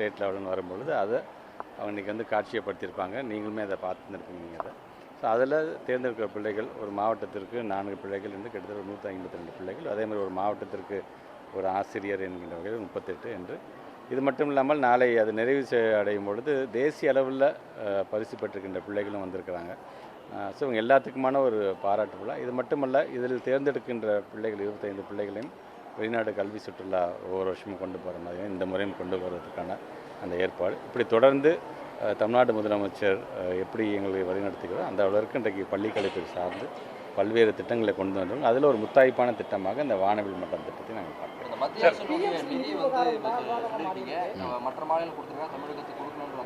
State லெவல்னு வரும்பொழுது அதை அவங்க வந்து காட்சியப்படுத்தியிருப்பாங்க. நீங்களுமே அதை பார்த்துருப்பீங்க நீங்கள் அதை. ஸோ அதில் தேர்ந்தெடுக்கிற பிள்ளைகள் ஒரு மாவட்டத்திற்கு நான்கு பிள்ளைகள் என்று கிட்டத்தட்ட நூற்றி ஐம்பத்தி ரெண்டு பிள்ளைகள். அதே மாதிரி ஒரு மாவட்டத்திற்கு ஒரு ஆசிரியர் என்கின்ற வகையில் முப்பத்தெட்டு என்று. இது மட்டும் இல்லாமல் நாளை அது நிறைவு அடையும் பொழுது தேசிய அளவில் பரிசு பெற்றிருக்கின்ற பிள்ளைகளும் வந்திருக்கிறாங்க. ஸோ இவங்க எல்லாத்துக்குமான ஒரு பாராட்டு விழா. இது மட்டுமல்ல இதில் தேர்ந்தெடுக்கின்ற பிள்ளைகள் இருபத்தைந்து பிள்ளைகளையும் வெளிநாடு கல்வி சுற்றுலா ஒவ்வொரு வருஷமும் கொண்டு போகிற மாதிரியும் இந்த முறையும் கொண்டு போகிறதுக்கான அந்த ஏற்பாடு. இப்படி தொடர்ந்து தமிழ்நாடு முதலமைச்சர் எப்படி எங்களை வழிநடத்துகிறோம் அந்த அளவிற்கு இன்றைக்கு பள்ளிக்கல்வித்துறை சார்ந்து பல்வேறு திட்டங்களை கொண்டு வந்தோம் அதில் ஒரு முத்தாய்ப்பான திட்டமாக இந்த வானவில் மட்டம் திட்டத்தை நாங்கள் பார்க்கிறோம். மற்ற மாநிலம் கொடுத்துருக்காங்க தமிழகத்துக்கு கொடுக்கணுன்ற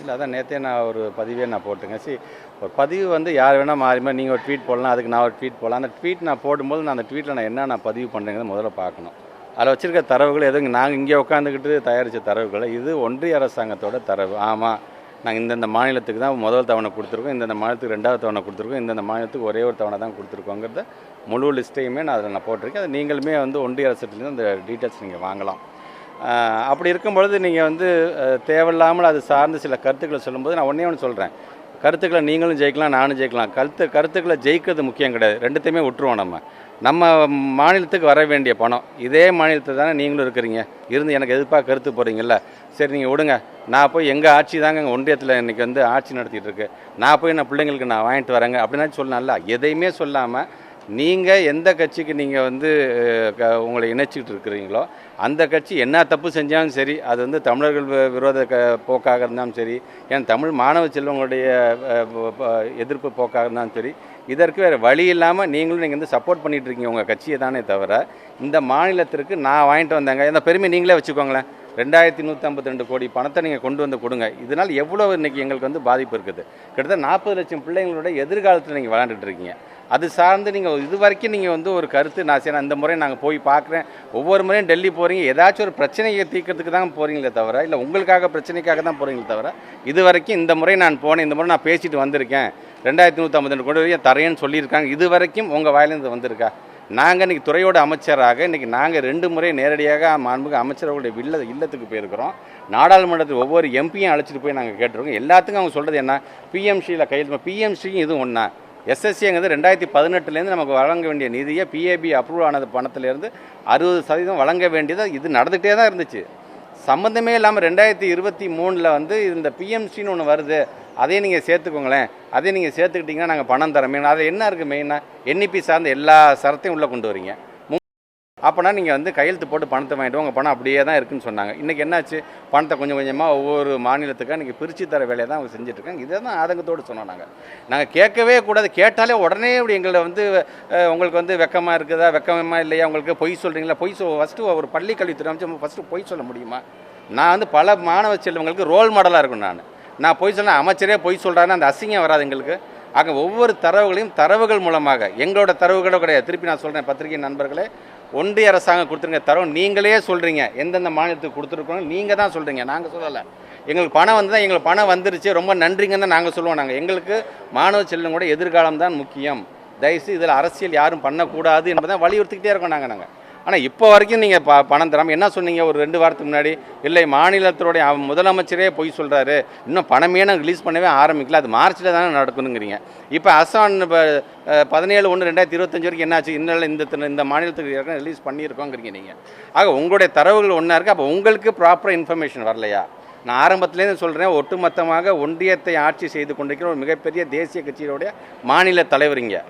இல்லை அதான் நேற்றே நான் ஒரு பதிவே நான் போட்டுங்க. சரி ஒரு பதிவு வந்து யார் வேணால் மாறி மாறி நீங்கள் ஒரு ட்வீட் போடலாம் அதுக்கு நான் ஒரு ட்வீட் போடலாம். அந்த ட்வீட் நான் போடும்போது நான் அந்த ட்வீட்டில் நான் என்ன நான் பதிவு பண்ணுறேங்கிறத முதல்ல பார்க்கணும். அதில் வச்சுருக்க தரவுகள் எதுவும் நாங்கள் இங்கே உட்காந்துக்கிட்டு தயாரித்த தரவுகளை இது ஒன்றிய அரசாங்கத்தோட தரவு. ஆமாம் நாங்கள் இந்தந்த மாநிலத்துக்கு தான் முதல் தவணை கொடுத்துருக்கோம் இந்தந்த மாநிலத்துக்கு ரெண்டாவது தவணை கொடுத்துருக்கோம் இந்தந்த மாநிலத்துக்கு ஒரே ஒரு தவணை தான் கொடுத்துருக்கோங்கிறத முழு லிஸ்ட்டையுமே நான் அதில் நான் போட்டிருக்கேன். அது நீங்களுமே வந்து ஒன்றிய அரசுலேருந்து அந்த டீட்டெயில்ஸ் நீங்கள் வாங்கலாம். அப்படி இருக்கும் பொழுது நீங்கள் வந்து தேவையில்லாமல் அது சார்ந்து சில கருத்துக்களை சொல்லும்போது நான் ஒன்றே ஒன்று சொல்கிறேன் கருத்துக்களை நீங்களும் ஜெயிக்கலாம் நானும் ஜெயிக்கலாம். கருத்து கருத்துக்களை ஜெயிக்கிறது முக்கியம் கிடையாது. ரெண்டுத்தையுமே விட்டுருவோம் நம்ம. நம்ம மாநிலத்துக்கு வர வேண்டிய பணம் இதே மாநிலத்தில் தானே நீங்களும் இருக்கிறீங்க. இருந்து எனக்கு எதிர்ப்பாக கருத்து போகிறீங்கல்ல சரி நீங்கள் விடுங்க. நான் போய் எங்கள் ஆட்சி தாங்க எங்கள் ஒன்றியத்தில் இன்றைக்கி வந்து ஆட்சி நடத்திட்டு இருக்கு. நான் போய் நான் பிள்ளைங்களுக்கு நான் வாங்கிட்டு வரேங்க. அப்படின்னா சொல்லலாம்ல. எதையுமே சொல்லாமல் நீங்கள் எந்த கட்சிக்கு நீங்கள் வந்து க- உங்களை இணைச்சிக்கிட்டு இருக்கிறீங்களோ அந்த கட்சி என்ன தப்பு செஞ்சாலும் சரி அது வந்து தமிழர்கள் விரோத க போக்காக இருந்தாலும் சரி ஏன் தமிழ் மாணவ செல்வங்களுடைய எதிர்ப்பு போக்காக இருந்தாலும் சரி இதற்கு வேறு வழி இல்லாமல் நீங்களும் நீங்கள் வந்து சப்போர்ட் பண்ணிகிட்டு இருக்கீங்க உங்கள் கட்சியை தானே தவிர இந்த மாநிலத்திற்கு நான் வாங்கிட்டு வந்தேங்க. இந்த பெருமை நீங்களே வச்சுக்கோங்களேன். ரெண்டாயிரத்தி நூற்றி ஐம்பத்தி ரெண்டு கோடி பணத்தை நீங்கள் கொண்டு வந்து கொடுங்க. இதனால் எவ்வளோ இன்றைக்கி எங்களுக்கு வந்து பாதிப்பு இருக்குது. கிட்டத்தட்ட நாற்பது லட்சம் பிள்ளைங்களோட எதிர்காலத்தில் நீங்கள் விளாண்டுட்டு இருக்கீங்க. அது சார்ந்து நீங்கள் இது வரைக்கும் நீங்கள் வந்து ஒரு கருத்து நான் சரி அந்த முறை நாங்கள் போய் பார்க்குறேன் ஒவ்வொரு முறையும் டெல்லி போகிறீங்க ஏதாச்சும் ஒரு பிரச்சனையை தீர்க்கறதுக்கு தான் போகிறீங்களே தவிர இல்லை உங்களுக்காக பிரச்சனைக்காக தான் போகிறீங்களே தவிர இது வரைக்கும் இந்த முறை நான் போனேன் இந்த முறை நான் பேசிட்டு வந்திருக்கேன். ரெண்டாயிரத்தி நூற்றி ஐம்பத்தி ரெண்டு கோடி வரைக்கும் தரேன்னு சொல்லியிருக்காங்க. இது வரைக்கும் உங்கள் வாயிலேருந்து வந்திருக்கா? நாங்கள் இன்றைக்கி துறையோட அமைச்சராக இன்றைக்கி நாங்கள் ரெண்டு முறை நேரடியாக மாண்புக்கு அமைச்சர்களுடைய வில்ல இல்லத்துக்கு போயிருக்கிறோம். நாடாளுமன்றத்தில் ஒவ்வொரு எம்பியும் அழைச்சிட்டு போய் நாங்கள் கேட்டிருக்கோம். எல்லாத்துக்கும் அவங்க சொல்கிறது என்ன? பிஎம்சியில் கையெழுத்து பிஎம்சியும் இதுவும் ஒன்றா எஸ்எஸ்சிங்கிறது ரெண்டாயிரத்தி பதினெட்டுலேருந்து நமக்கு வழங்க வேண்டிய நிதியை பிஏபி அப்ரூவ் ஆனது பணத்திலேருந்து அறுபது சதவீதம் வழங்க வேண்டியது இது நடந்துகிட்டே தான் இருந்துச்சு. சம்மந்தமே இல்லாமல் ரெண்டாயிரத்தி இருபத்தி மூணில் வந்து இந்த பிஎம்சின்னு ஒன்று வருது. அதையும் நீங்கள் சேர்த்துக்கோங்களேன். அதையும் நீங்கள் சேர்த்துக்கிட்டிங்கன்னா நாங்கள் பணம் தரோம் அதை என்ன இருக்குது மெயினாக என்இபி சார்ந்த எல்லா சரத்தையும் உள்ளே கொண்டு வரீங்க. அப்போனா நீங்கள் வந்து கையெழுத்து போட்டு பணத்தை வாங்கிட்டு உங்கள் பணம் அப்படியே தான் இருக்குன்னு சொன்னாங்க. இன்றைக்கி என்னாச்சு? பணத்தை கொஞ்சம் கொஞ்சமாக ஒவ்வொரு மாநிலத்துக்காக இன்றைக்கி பிரித்து தர வேலையை தான் அவங்க செஞ்சுட்ருக்காங்க. இதை தான் ஆதங்கத்தோடு சொன்னோம் நாங்கள் நாங்கள் கேட்கவே கூடாது. கேட்டாலே உடனே இப்படி எங்களை வந்து உங்களுக்கு வந்து வெக்கமாக இருக்குதா வெக்கமா இல்லையா? உங்களுக்கு பொய் சொல்கிறீங்களா பொய் சொல் ஃபஸ்ட்டு ஒரு பள்ளி கல்வித்துறை அமைச்சு ஃபஸ்ட்டு பொய் சொல்ல முடியுமா? நான் வந்து பல மாணவ செல்வங்களுக்கு ரோல் மாடலாக இருக்கும் நான். நான் பொய் சொன்னால் அமைச்சரே பொய் சொல்கிறான்னு அந்த அசிங்கம் வராது எங்களுக்கு. ஆக ஒவ்வொரு தரவுகளையும் தரவுகள் மூலமாக எங்களோட தரவுகளோ கிடையாது. திருப்பி நான் சொல்கிறேன் பத்திரிகை நண்பர்களே ஒன்றிய அரசாங்கம் கொடுத்துருங்க தரோம் நீங்களே சொல்கிறீங்க எந்தெந்த மாநிலத்துக்கு கொடுத்துருக்கோம் நீங்கள் தான் சொல்கிறீங்க நாங்கள் சொல்லலை. எங்களுக்கு பணம் வந்து தான் எங்களுக்கு பணம் வந்துருச்சு. ரொம்ப நன்றிங்கன்னு தான் நாங்கள் சொல்லுவோம் நாங்கள் எங்களுக்கு மாணவ செல்லும் கூட எதிர்காலம் தான் முக்கியம். தயவுசெய்து இதில் அரசியல் யாரும் பண்ணக்கூடாது என்பதை வலியுறுத்திக்கிட்டே இருக்கோம் நாங்கள் நாங்கள் ஆனால் இப்போ வரைக்கும் நீங்கள் ப பணம் தராமல் என்ன சொன்னீங்க? ஒரு ரெண்டு வாரத்துக்கு முன்னாடி இல்லை மாநிலத்தினுடைய முதலமைச்சரே பொய் சொல்கிறாரு இன்னும் பணமே நாங்கள் ரிலீஸ் பண்ணவே ஆரம்பிக்கல. அது மார்ச்சில் தானே நடக்கணுங்கிறீங்க இப்போ அசான் இப்போ பதினேழு ஒன்று ரெண்டாயிரத்தி இருபத்தஞ்சு வரைக்கும் என்னாச்சு? இன்னும் இந்த இந்த மாநிலத்துக்கு ஏற்கனவே ரிலீஸ் பண்ணியிருக்கோங்கிறீங்க நீங்கள் ஆக உங்களுடைய தரவுகள் ஒன்றா இருக்குது அப்போ உங்களுக்கு ப்ராப்பர் இன்ஃபர்மேஷன் வரலையா? நான் ஆரம்பத்துலேருந்து சொல்கிறேன் ஒட்டுமொத்தமாக ஒன்றியத்தை ஆட்சி செய்து கொண்டிருக்கிற ஒரு மிகப்பெரிய தேசிய கட்சியினுடைய மாநில தலைவர் இங்கே.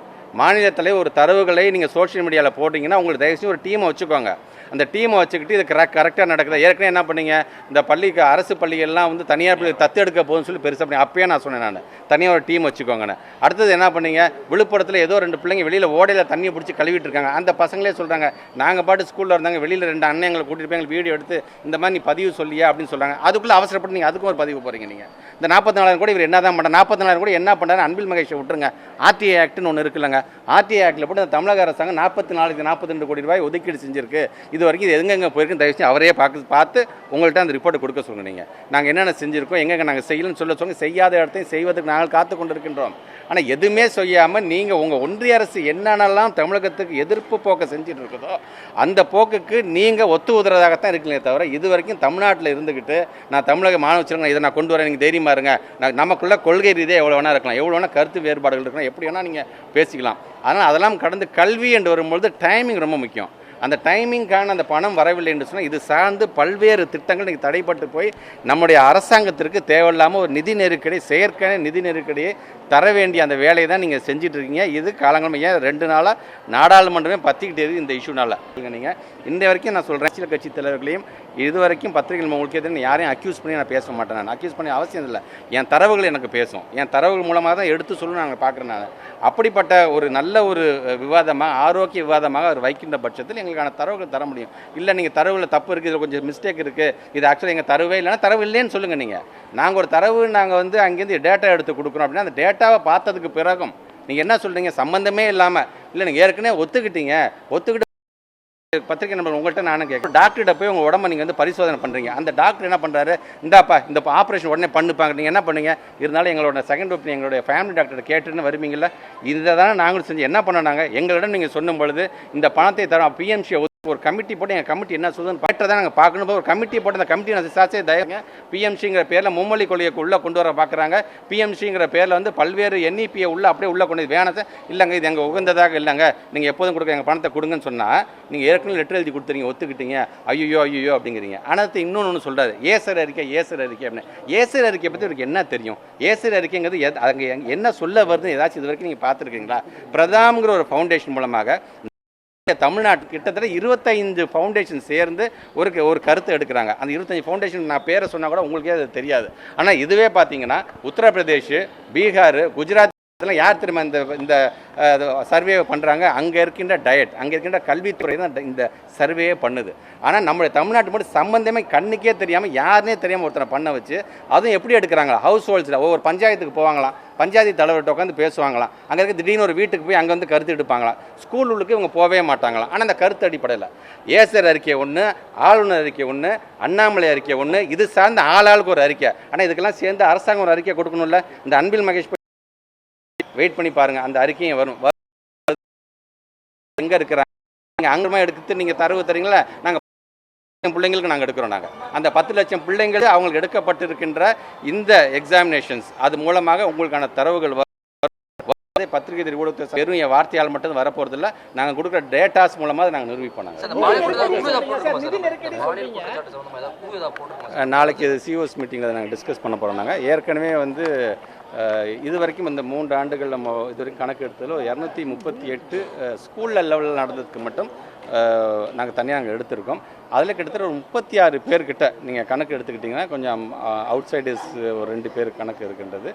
மாநில தலைவர் ஒரு தரவுகளை நீங்கள் சோஷியல் மீடியாவில் போட்டிங்கன்னா உங்களுக்கு தயவுசெய்து ஒரு டீமை வச்சுக்கோங்க. அந்த டீமை வச்சுக்கிட்டு இது கரெக்ட் கரெக்டாக நடக்குது? ஏற்கனவே என்ன பண்ணீங்க? இந்த பள்ளிக்கு அரசு பள்ளிகள்லாம் வந்து தனியார் பள்ளி தத்து எடுக்க போகுதுன்னு சொல்லி பெருசாக பண்ணி அப்பயே நான் சொன்னேன் நான். தனியாக ஒரு டீம் வச்சுக்கோங்கண்ணே அடுத்தது என்ன பண்ணீங்க? விழுப்புரத்தில் ஏதோ ரெண்டு பிள்ளைங்க வெளியில் ஓடையில் தண்ணியை பிடிச்சி கழுவிட்டு இருக்காங்க. அந்த பசங்களே சொல்கிறாங்க நாங்கள் பாட்டு ஸ்கூலில் இருந்தாங்க வெளியில் ரெண்டு அண்ணன் எங்களை கூட்டிட்டு போய் எங்களுக்கு வீடியோ எடுத்து இந்த மாதிரி நீ பதிவு சொல்லியா? அப்படின்னு சொல்கிறாங்க அதுக்குள்ளே அவசரப்பட்டு நீங்கள் அதுக்கும் ஒரு பதிவு போகிறீங்க நீங்கள் இந்த நாற்பத்தி நாலாயிரம் கூட இவர் என்ன தான் பண்ண நாற்பத்தி நாலாயிரம் கூட என்ன பண்ணுறாரு அன்பில் மகேஷை விட்டுருங்க. ஆர்டிஐ ஆக்ட்னு ஒன்று இருக்குல்லங்க. ஆர்டிஐ ஆக்டில் போட்டு இந்த தமிழக அரசாங்கம் நாற்பத்தி நாலு நாற்பத்தி ரெண்டு கோடி ரூபாய் ஒதுக்கீடு செஞ்சிருக்கு. இது வரைக்கும் இது எங்கெங்கே போயிருக்குன்னு தயவு செஞ்சு அவரே பார்க்க பார்த்து உங்கள்கிட்ட அந்த ரிப்போர்ட்டை கொடுக்க சொல்லுங்க நீங்கள் நாங்கள் என்னென்ன செஞ்சுருக்கோம் எங்கெங்கே நாங்கள் செய்யலன்னு சொல்ல சொல்லுங்கள் செய்யாத இடத்தையும் செய்வதற்கு நாங்கள் காத்து கொண்டிருக்கின்றோம். ஆனால் எதுவுமே செய்யாமல் நீங்கள் உங்கள் ஒன்றிய அரசு என்னென்னலாம் தமிழகத்துக்கு எதிர்ப்பு போக்கை செஞ்சுட்டு இருக்குதோ அந்த போக்குக்கு நீங்கள் ஒத்து உதறதாகத்தான் இருக்கீங்களே தவிர இது வரைக்கும் தமிழ்நாட்டில் இருந்துக்கிட்டு நான் தமிழக மாணவ இதை நான் கொண்டு வரேன் நீங்கள் தைரியமாக இருங்க. நான் நமக்குள்ள கொள்கை ரீதியாக எவ்வளோ வேணா இருக்கலாம். எவ்வளோ வேணா கருத்து வேறுபாடுகள் இருக்கலாம். எப்படி வேணால் நீங்கள் பேசிக்கலாம். அதனால் அதெல்லாம் கடந்து கல்வி என்று வரும்பொழுது டைமிங் ரொம்ப முக்கியம். அந்த டைமிங்கான அந்த பணம் வரவில்லை என்று சொன்னால் இது சார்ந்து பல்வேறு திட்டங்கள் இன்றைக்கி தடைப்பட்டு போய் நம்முடைய அரசாங்கத்திற்கு தேவையில்லாமல் ஒரு நிதி நெருக்கடி செயற்கையான நிதி நெருக்கடியை தர வேண்டிய அந்த வேலையை தான் நீங்கள் செஞ்சுட்டு இருக்கீங்க இது காலங்காலமாக ஏன் ரெண்டு நாளாக நாடாளுமன்றமே பற்றிக்கிட்டே இருக்குது இந்த இஷ்யூனால நீங்கள் இந்த வரைக்கும் நான் சொல்கிறேன் சில கட்சி தலைவர்களையும் இது வரைக்கும் பத்திரிகைகள் உங்களுக்கு எதிராக யாரையும் அக்யூஸ் பண்ணி நான் பேச மாட்டேன் நான். அக்யூஸ் பண்ணி அவசியம் இல்லை. என் தரவுகள் எனக்கு பேசும். என் தரவுகள் மூலமாக தான் எடுத்து சொல்லணும் நாங்கள் பார்க்குறேன் நான். அப்படிப்பட்ட ஒரு நல்ல ஒரு விவாதமாக ஆரோக்கிய விவாதமாக அவர் வைக்கின்ற பட்சத்தில் எங்களுக்கான தரவுகள் தர முடியும். இல்லை நீங்கள் தரவில் தப்பு இருக்குது இதில் கொஞ்சம் மிஸ்டேக் இருக்குது இது ஆக்சுவலாக எங்கள் தரவே இல்லைன்னா தரவு இல்லைன்னு சொல்லுங்கள் நீங்கள் நாங்கள் ஒரு தரவு நாங்கள் வந்து அங்கேருந்து டேட்டா எடுத்து கொடுக்குறோம் அப்படின்னா அந்த டேட்டாவை பார்த்ததுக்கு பிறகும் நீங்கள் என்ன சொல்கிறீங்க சம்மந்தமே இல்லாமல் இல்லை நீங்கள் ஏற்கனவே ஒத்துக்கிட்டீங்க. ஒத்துக்கிட்டு பத்திரிகை நம்பர் உங்கள்கிட்ட நானும் கேட்குறேன். டாக்டர்கிட்ட போய் உங்கள் உடம்ப நீங்கள் வந்து பரிசோதனை பண்ணுறீங்க அந்த டாக்டர் என்ன பண்ணுறாரு இந்தாப்பா இந்த ஆப்ரேஷன் உடனே பண்ணுப்பாங்க நீங்கள் என்ன பண்ணுங்க? இருந்தாலும் எங்களோட செகண்ட் ஒப்பீனியன் எங்களுடைய ஃபேமிலி டாக்டர் கேட்டுன்னு வருவீங்களா இதை தானே நாங்களும் செஞ்சு என்ன பண்ணோம் நாங்கள் எங்களிடம் நீங்கள் சொல்லும் பொழுது இந்த பணத்தை தரோம். பிஎம்சியை ஒரு கமிட்டி போட்டு எங்கள் கமிட்டி என்ன சொல்லுதுன்னு பாட்டை தான் நாங்கள் பார்க்கணும். ஒரு கமிட்டி போட்டு அந்த கமிட்டி நான் சாட்சியை தயங்க பிஎம்சிங்கிற பேரில் மும்மொழி கொள்கைக்கு உள்ளே கொண்டு வர பார்க்குறாங்க பிஎம்சிங்கிற பேரில் வந்து பல்வேறு என்இபியை உள்ளே அப்படியே உள்ளே கொண்டு வந்து வேணாம் இல்லைங்க இது எங்கள் உகந்ததாக இல்லைங்க. நீங்கள் எப்போதும் கொடுக்க எங்கள் பணத்தை கொடுங்கன்னு சொன்னால் நீங்கள் ஏற்கனவே லெட்டர் எழுதி கொடுத்துறீங்க ஒத்துக்கிட்டீங்க. ஐயோ ஐயோ அப்படிங்கிறீங்க. ஆனால் இன்னொன்று ஒன்று சொல்கிறாரு ஏசர் அறிக்கை ஏசர் அறிக்கை அப்படின்னு. ஏசர் அறிக்கை பற்றி இவருக்கு என்ன தெரியும்? ஏசர் அறிக்கைங்கிறது எது- அங்கே என்ன சொல்ல வருதுன்னு ஏதாச்சும் இது வரைக்கும் நீங்கள் பார்த்துருக்கீங்களா? பிரதாம்ங்கிற ஒரு ஃபவுண்டேஷன் மூலமாக தமிழ்நாட்டு கிட்டத்தட்ட இருபத்தைந்து ஃபவுண்டேஷன் சேர்ந்து ஒரு ஒரு கருத்து எடுக்கிறாங்க. அந்த இருபத்தஞ்சு ஃபவுண்டேஷன் நான் பேரை சொன்னால் கூட உங்களுக்கே அது தெரியாது. ஆனால் இதுவே பார்த்தீங்கன்னா உத்தரப்பிரதேஷ் பீகார் குஜராத் இதெல்லாம் யார் திரும்ப இந்த இந்த சர்வே பண்ணுறாங்க அங்கே இருக்கின்ற டயட் அங்கே இருக்கின்ற கல்வித்துறை தான் இந்த சர்வே பண்ணுது. ஆனால் நம்மளுடைய தமிழ்நாட்டு மட்டும் சம்மந்தமே கண்ணுக்கே தெரியாமல் யாருனே தெரியாமல் ஒருத்தனை பண்ண வச்சு அதுவும் எப்படி எடுக்கிறாங்களா? ஹவுஸ் ஹோல்ஸில் ஒவ்வொரு பஞ்சாயத்துக்கு போவாங்களாம். பஞ்சாயத்து தலைவர்கிட்ட உட்காந்து பேசுவாங்களாம். அங்கே இருக்க திடீர்னு ஒரு வீட்டுக்கு போய் அங்கே வந்து கருத்து எடுப்பாங்களாம். ஸ்கூல் உள்ளுக்கு இவங்க போகவே மாட்டாங்களாம். ஆனால் அந்த கருத்து அடிப்படையில் ஏசர் அறிக்கை ஒன்று ஆளுநர் அறிக்கை ஒன்று அண்ணாமலை அறிக்கை ஒன்று இது சார்ந்த ஆளாளுக்கு ஒரு அறிக்கை. ஆனால் இதுக்கெல்லாம் சேர்ந்து அரசாங்கம் ஒரு அறிக்கை கொடுக்கணும்ல? இந்த அன்பில் மகேஷ் வெயிட் பண்ணி பாருங்க. அந்த அறிக்கையும் வரும். எங்க இருக்கிறாங்க? நீங்க அங்கமா எடுத்து நீங்க தரவு தரீங்களா? நாங்க லட்சம் பிள்ளைங்களுக்கு நாங்கள் எடுக்கிறோம் நாங்கள் அந்த பத்து லட்சம் பிள்ளைங்கள் அவங்களுக்கு எடுக்கப்பட்டிருக்கின்ற இந்த எக்ஸாமினேஷன்ஸ் அது மூலமாக உங்களுக்கான தரவுகள். பத்திரிகை நிறுவனத்தை வெறும் என் வார்த்தையால் மட்டும் வரப்போறதில்ல. நாங்கள் கொடுக்குற டேட்டாஸ் மூலமாக நாங்கள் நிரூபிப்போம் நாங்கள் நாளைக்கு இது சிஓஎஸ் மீட்டிங்கில் நாங்கள் டிஸ்கஸ் பண்ண போகிறோம் நாங்கள் ஏற்கனவே வந்து இது வரைக்கும் இந்த மூன்று ஆண்டுகள் நம்ம இது வரைக்கும் கணக்கு எடுத்ததில் இரநூத்தி முப்பத்தி எட்டு ஸ்கூலில் லெவலில் நடந்ததுக்கு மட்டும் நாங்கள் தனியாக நாங்கள் எடுத்திருக்கோம். அதில் கிட்டத்தட்ட ஒரு முப்பத்தி ஆறு பேர்கிட்ட நீங்கள் கணக்கு எடுத்துக்கிட்டிங்கன்னா கொஞ்சம் அவுட் சைடர்ஸ் ஒரு ரெண்டு பேர் கணக்கு இருக்கின்றது.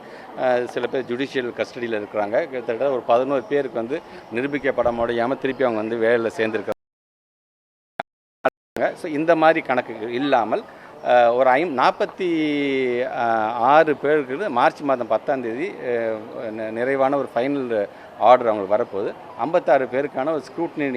சில பேர் ஜுடிஷியல் கஸ்டடியில் இருக்கிறாங்க. கிட்டத்தட்ட ஒரு பதினோரு பேருக்கு வந்து நிரூபிக்கப்பட முடியாமல் திருப்பி அவங்க வந்து வேலையில் சேர்ந்துருக்காங்க ஸோ இந்த மாதிரி கணக்கு இல்லாமல் ஒரு ஐ நாற்பத்தி ஆறு பேருக்கு மார்ச் மாதம் பத்தாம் தேதி நிறைவான ஒரு ஃபைனல் ஆர்டர் அவங்களுக்கு வரப்போகுது. ஐம்பத்தாறு பேருக்கான ஒரு ஸ்க்ரூட்னி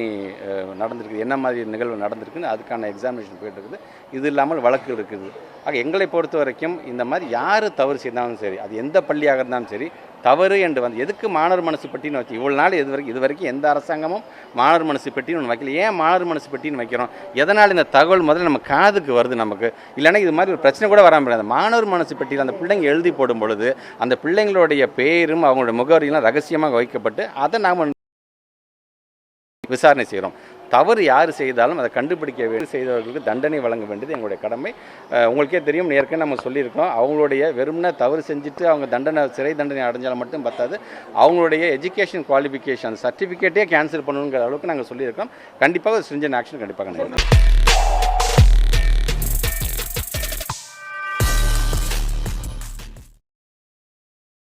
நடந்திருக்குது. என்ன மாதிரி நிகழ்வு நடந்திருக்குன்னு அதுக்கான எக்ஸாமினேஷன் போயிட்டு இருக்குது. இது இல்லாமல் வழக்கு இருக்குது. ஆக எங்களை பொறுத்த வரைக்கும் இந்த மாதிரி யார் தவறு செய்தாலும் சரி அது எந்த பள்ளியாக இருந்தாலும் சரி தவறு என்று வந்து எதுக்கு மாணவர் மனசு பெட்டின்னு வச்சு இவ்வளோ நாள் இது வரைக்கும் இது வரைக்கும் எந்த அரசாங்கமும் மாணவர் மனசு பெட்டின்னு ஒன்று வைக்கல. ஏன் மாணவர் மனசு பெட்டின்னு வைக்கிறோம்? எதனால் இந்த தகவல் முதல்ல நம்ம காதுக்கு வருது நமக்கு? இல்லைன்னா இது மாதிரி ஒரு பிரச்சனை கூட வராமல் முடியாது மாணவர் மனசு பெட்டியில் அந்த பிள்ளைங்க எழுதி போடும் பொழுது அந்த பிள்ளைங்களுடைய பேரும் அவங்களுடைய முகவரியெல்லாம் ரகசியமாக வைக்கப்பட்டு அதை நாம் விசாரணை செய்கிறோம் தவறு யார் செய்தாலும் அதை கண்டுபிடிக்க வேண்டும் செய்தவர்களுக்கு தண்டனை வழங்க வேண்டியது எங்களுடைய கடமை. உங்களுக்கே தெரியும் ஏற்கனவே நம்ம சொல்லியிருக்கோம் அவங்களுடைய வெறும்னா தவறு செஞ்சுட்டு அவங்க தண்டனை சிறை தண்டனை அடைஞ்சாலும் மட்டும் பத்தாது. அவங்களுடைய எஜுகேஷன் குவாலிஃபிகேஷன் சர்டிஃபிகேட்டே கேன்சல் பண்ணணுங்கிற அளவுக்கு நாங்கள் சொல்லியிருக்கோம். கண்டிப்பாக ஒரு ஸ்ட்ரிஞ்சன் ஆக்ஷன் கண்டிப்பாக நடக்கும்